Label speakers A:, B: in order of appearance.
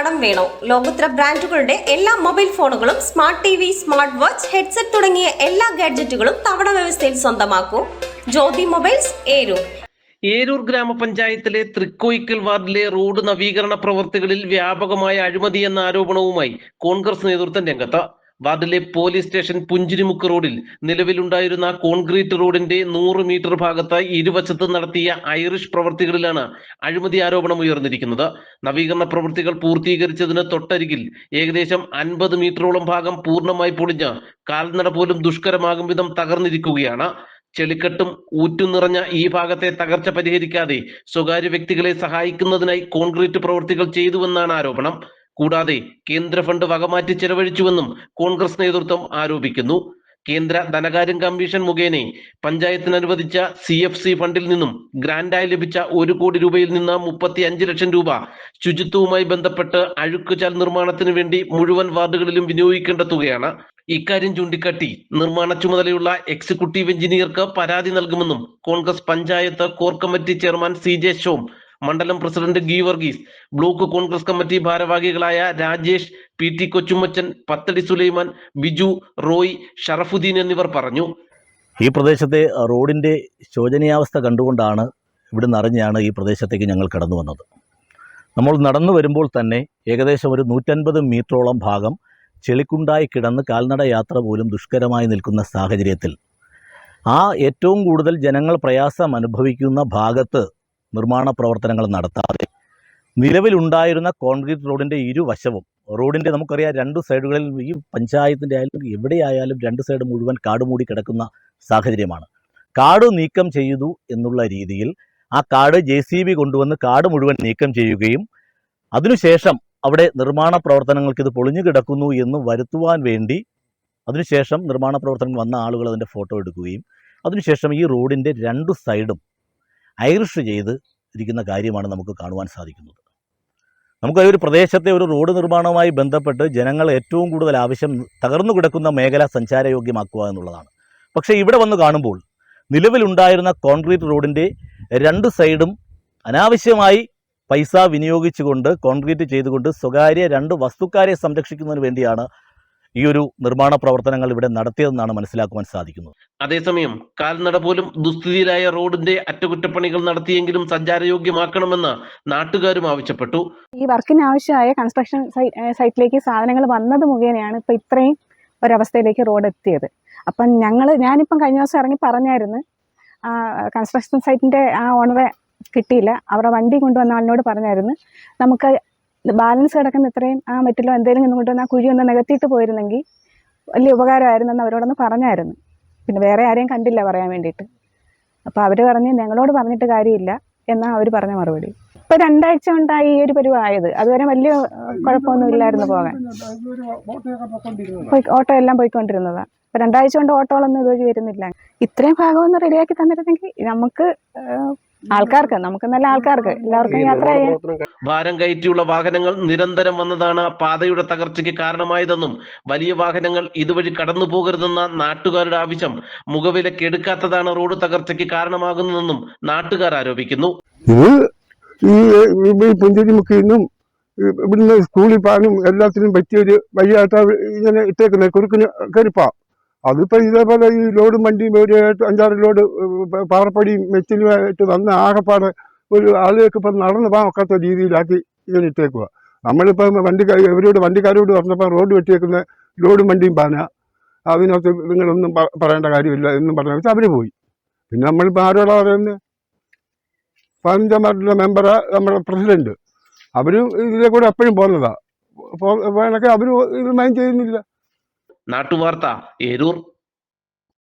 A: കടം വേണോ? ലോകോത്തര ബ്രാൻഡുകളുടെ എല്ലാ മൊബൈൽ ഫോണുകളും smart T V smart watch headset തുടങ്ങിയ എല്ലാ ഗാഡ്ജറ്റുകളും തവണ വ്യവസ്ഥയിൽ സ്വന്തമാക്കൂ. ജ്യോതി മൊബൈൽസ് ഏരൂർ.
B: ഏരൂർ ഗ്രാമപഞ്ചായത്തിലെ തൃക്കോയിക്കൽ വാർഡിലെ റോഡ് നവീകരണ പ്രവർത്തികളിൽ വ്യാപകമായ അഴിമതി എന്ന ആരോപണവുമായി കോൺഗ്രസ് നേതൃത്വം രംഗത്ത്. വാർഡിലെ പോലീസ് സ്റ്റേഷൻ പുഞ്ചിരിമുക്ക് റോഡിൽ നിലവിലുണ്ടായിരുന്ന കോൺക്രീറ്റ് റോഡിന്റെ നൂറ് മീറ്റർ ഭാഗത്ത് ഇരുവശത്ത് നടത്തിയ ഐറിഷ് പ്രവർത്തികളിലാണ് അഴിമതി ആരോപണം ഉയർന്നിരിക്കുന്നത്. നവീകരണ പ്രവൃത്തികൾ പൂർത്തീകരിച്ചതിന് തൊട്ടരികിൽ ഏകദേശം അൻപത് മീറ്ററോളം ഭാഗം പൂർണമായി പൊളിഞ്ഞ് കാൽനട പോലും ദുഷ്കരമാകും വിധം തകർന്നിരിക്കുകയാണ്. ചെളിക്കെട്ടും ഊറ്റും നിറഞ്ഞ ഈ ഭാഗത്തെ തകർച്ച പരിഹരിക്കാതെ സ്വകാര്യ വ്യക്തികളെ സഹായിക്കുന്നതിനായി കോൺക്രീറ്റ് പ്രവൃത്തികൾ ചെയ്തുവെന്നാണ് ആരോപണം. കൂടാതെ കേന്ദ്ര ഫണ്ട് വകമാറ്റി ചെലവഴിച്ചുവെന്നും കോൺഗ്രസ് നേതൃത്വം ആരോപിക്കുന്നു. കേന്ദ്ര ധനകാര്യം കമ്മീഷൻ മുഖേന പഞ്ചായത്തിന് അനുവദിച്ച സി എഫ് സി ഫണ്ടിൽ നിന്നും ഗ്രാന്റായി ലഭിച്ച ഒരു കോടി രൂപയിൽ നിന്ന് മുപ്പത്തി അഞ്ച് ലക്ഷം രൂപ ശുചിത്വവുമായി ബന്ധപ്പെട്ട് അഴുക്കുചാൽ നിർമ്മാണത്തിന് വേണ്ടി മുഴുവൻ വാർഡുകളിലും വിനിയോഗിക്കേണ്ട തുകയാണ്. ഇക്കാര്യം ചൂണ്ടിക്കാട്ടി നിർമ്മാണ ചുമതലയുള്ള എക്സിക്യൂട്ടീവ് എഞ്ചിനീയർക്ക് പരാതി നൽകുമെന്നും Congress panchayat core committee chairman C J Shom മണ്ഡലം പ്രസിഡന്റ് ഗി വർഗീസ് ബ്ലോക്ക് കോൺഗ്രസ് കമ്മിറ്റി ഭാരവാഹികളായ രാജേഷ് പി ടി കൊച്ചുമച്ചൻ പത്തടി സുലൈമാൻ ബിജു റോയ് ഷറഫുദ്ദീൻ എന്നിവർ പറഞ്ഞു.
C: ഈ പ്രദേശത്തെ റോഡിന്റെ ശോചനീയാവസ്ഥ കണ്ടുകൊണ്ടാണ് ഇവിടെ നിറഞ്ഞാണ് ഈ പ്രദേശത്തേക്ക് ഞങ്ങൾ കടന്നു വന്നത്. നമ്മൾ നടന്നു വരുമ്പോൾ തന്നെ ഏകദേശം ഒരു നൂറ്റൻപത് മീറ്ററോളം ഭാഗം ചെളിക്കുണ്ടായി കിടന്ന് കാൽനട യാത്ര പോലും ദുഷ്കരമായി നിൽക്കുന്ന സാഹചര്യത്തിൽ ആ ഏറ്റവും കൂടുതൽ ജനങ്ങൾ പ്രയാസം അനുഭവിക്കുന്ന ഭാഗത്ത് നിർമ്മാണ പ്രവർത്തനങ്ങൾ നടത്താതെ നിലവിലുണ്ടായിരുന്ന കോൺക്രീറ്റ് റോഡിന്റെ ഇരുവശവും റോഡിന്റെ നമുക്കറിയാം രണ്ട് സൈഡുകളിൽ ഈ പഞ്ചായത്തിന്റെ ആയാലും എവിടെയായാലും രണ്ട് സൈഡ് മുഴുവൻ കാട് മൂടി കിടക്കുന്ന സാഹചര്യമാണ്. കാട് നീക്കം ചെയ്തു എന്നുള്ള രീതിയിൽ ആ കാട് ജെ സി ബി കൊണ്ടുവന്ന് കാട് മുഴുവൻ നീക്കം ചെയ്യുകയും അതിനുശേഷം അവിടെ നിർമ്മാണ പ്രവർത്തനങ്ങൾക്ക് ഇത് പൊളിഞ്ഞു കിടക്കുന്നു എന്ന് വരുത്തുവാൻ വേണ്ടി അതിനുശേഷം നിർമ്മാണ പ്രവർത്തനങ്ങൾ വന്ന ആളുകൾ അതിന്റെ ഫോട്ടോ എടുക്കുകയും അതിനുശേഷം ഈ റോഡിന്റെ രണ്ട് സൈഡും ഐറിഷ് ചെയ്ത് ഇരിക്കുന്ന കാര്യമാണ് നമുക്ക് കാണുവാൻ സാധിക്കുന്നത്. നമുക്ക് ഒരു പ്രദേശത്തെ ഒരു റോഡ് നിർമ്മാണവുമായി ബന്ധപ്പെട്ട് ജനങ്ങൾ ഏറ്റവും കൂടുതൽ ആവശ്യം തകർന്നു കിടക്കുന്ന മേഖല സഞ്ചാരയോഗ്യമാക്കുക എന്നുള്ളതാണ്. പക്ഷേ ഇവിടെ വന്ന് കാണുമ്പോൾ നിലവിലുണ്ടായിരുന്ന കോൺക്രീറ്റ് റോഡിന്റെ രണ്ട് സൈഡും അനാവശ്യമായി പൈസ വിനിയോഗിച്ചുകൊണ്ട് കോൺക്രീറ്റ് ചെയ്തുകൊണ്ട് സ്വകാര്യ രണ്ട് വസ്തുക്കാരെ സംരക്ഷിക്കുന്നതിന് വേണ്ടിയാണ് ഈ ഒരു നിർമ്മാണ പ്രവർത്തനങ്ങൾ ഇവിടെ നടത്തിയതെന്നാണ് മനസ്സിലാക്കുവാൻ സാധിക്കുന്നത്.
B: അതേസമയം കാൽനട പോലും ദുസ്ഥിതിയിലായ റോഡിന്റെ അറ്റകുറ്റപ്പണികൾ നടത്തിയെങ്കിലും സഞ്ചാരയോഗ്യമാക്കണമെന്ന് നാട്ടുകാരും ആവശ്യപ്പെട്ടു.
D: ഈ വർക്കിന് ആവശ്യമായ കൺസ്ട്രക്ഷൻ സൈറ്റിലേക്ക് സാധനങ്ങൾ വന്നത് മുഖേനയാണ് ഇപ്പൊ ഇത്രയും ഒരവസ്ഥയിലേക്ക് റോഡ് എത്തിയത്. അപ്പം ഞങ്ങൾ ഞാനിപ്പം കഴിഞ്ഞ ദിവസം ഇറങ്ങി പറഞ്ഞായിരുന്നു കൺസ്ട്രക്ഷൻ സൈറ്റിന്റെ ആ ഓണറെ കിട്ടിയില്ല. അവരുടെ വണ്ടി കൊണ്ടുവന്ന ആളിനോട് പറഞ്ഞായിരുന്നു നമുക്ക് ബാലൻസ് കിടക്കുന്ന ഇത്രയും ആ മെറ്റലോ എന്തെങ്കിലും കൊണ്ടുവന്ന് ആ കുഴി ഒന്ന് നികത്തിയിട്ട് പോയിരുന്നെങ്കിൽ വലിയ ഉപകാരമായിരുന്നെന്ന് അവരോടൊന്ന് പറഞ്ഞായിരുന്നു. പിന്നെ വേറെ ആരെയും കണ്ടില്ല പറയാൻ വേണ്ടിയിട്ട്. അപ്പോൾ അവർ പറഞ്ഞ് ഞങ്ങളോട് പറഞ്ഞിട്ട് കാര്യമില്ല എന്നാണ് അവർ പറഞ്ഞ മറുപടി. ഇപ്പൊ രണ്ടാഴ്ച കൊണ്ടായി ഈ ഒരു പരിവായത്. അതുവരെ വലിയ കുഴപ്പമൊന്നും ഇല്ലായിരുന്നു പോകാൻ. ഓട്ടോ എല്ലാം പോയിക്കൊണ്ടിരുന്നതാ. ഇപ്പൊ രണ്ടാഴ്ച കൊണ്ട് ഓട്ടോകളൊന്നും ഇതുവഴി വരുന്നില്ല. ഇത്രയും ഭാഗമൊന്നും റെഡിയാക്കി തന്നിരുന്നെങ്കിൽ നമുക്ക് ആൾക്കാർക്ക് നമുക്ക് നല്ല ആൾക്കാർക്ക്. എല്ലാവർക്കും യാത്ര ചെയ്യാം
B: ഭാരം കയറ്റിയുള്ള വാഹനങ്ങൾ നിരന്തരം വന്നതാണ് പാതയുടെ തകർച്ചയ്ക്ക് കാരണമായതെന്നും വലിയ വാഹനങ്ങൾ ഇതുവഴി കടന്നു പോകരുതെന്ന നാട്ടുകാരുടെ ആവശ്യം മുഖവിലക്ക് എടുക്കാത്തതാണ് റോഡ് തകർച്ചയ്ക്ക് കാരണമാകുന്നതെന്നും നാട്ടുകാർ ആരോപിക്കുന്നു.
E: ഇത് ഈ ഇവിടുന്ന് സ്കൂളിൽ പോകാനും എല്ലാത്തിനും പറ്റിയൊരു വഴിയായിട്ട് ഇങ്ങനെ ഇട്ടേക്കുന്നത് കുറുക്കിന് കരുപ്പാ. അതിപ്പോ ഇതേപോലെ ഈ ലോഡും വണ്ടിയും ഒരു അഞ്ചാറ് ലോഡ് പാറപ്പടിയും മെച്ചിലുമായിട്ട് വന്ന് ആകെപ്പാട് ഒരു ആളുകൾക്ക് ഇപ്പം നടന്നു പോകാൻ ഒക്കാത്ത രീതിയിലാക്കി ഇങ്ങനെ ഇട്ടേക്കുക നമ്മളിപ്പം വണ്ടിക്കാർ ഇവരോട് വണ്ടിക്കാരോട് പറഞ്ഞപ്പോൾ റോഡ് വെട്ടിയേക്കുന്ന ലോഡും വണ്ടിയും പാന അതിനകത്ത് നിങ്ങളൊന്നും പറയേണ്ട കാര്യമില്ല എന്നും പറഞ്ഞ വെച്ചാൽ അവർ പോയി. പിന്നെ നമ്മളിപ്പോൾ ആരോടാ പറയുന്നത് പഞ്ചായത്ത് മെമ്പറാ നമ്മുടെ പ്രസിഡന്റ്. അവരും ഇതിലെ കൂടെ എപ്പോഴും പോകുന്നതാ. പോ- പോകാനൊക്കെ അവരും ഇത് മൈൻഡ് ചെയ്യുന്നില്ല.
B: നാട്ടുവാർത്ത ഏരൂർ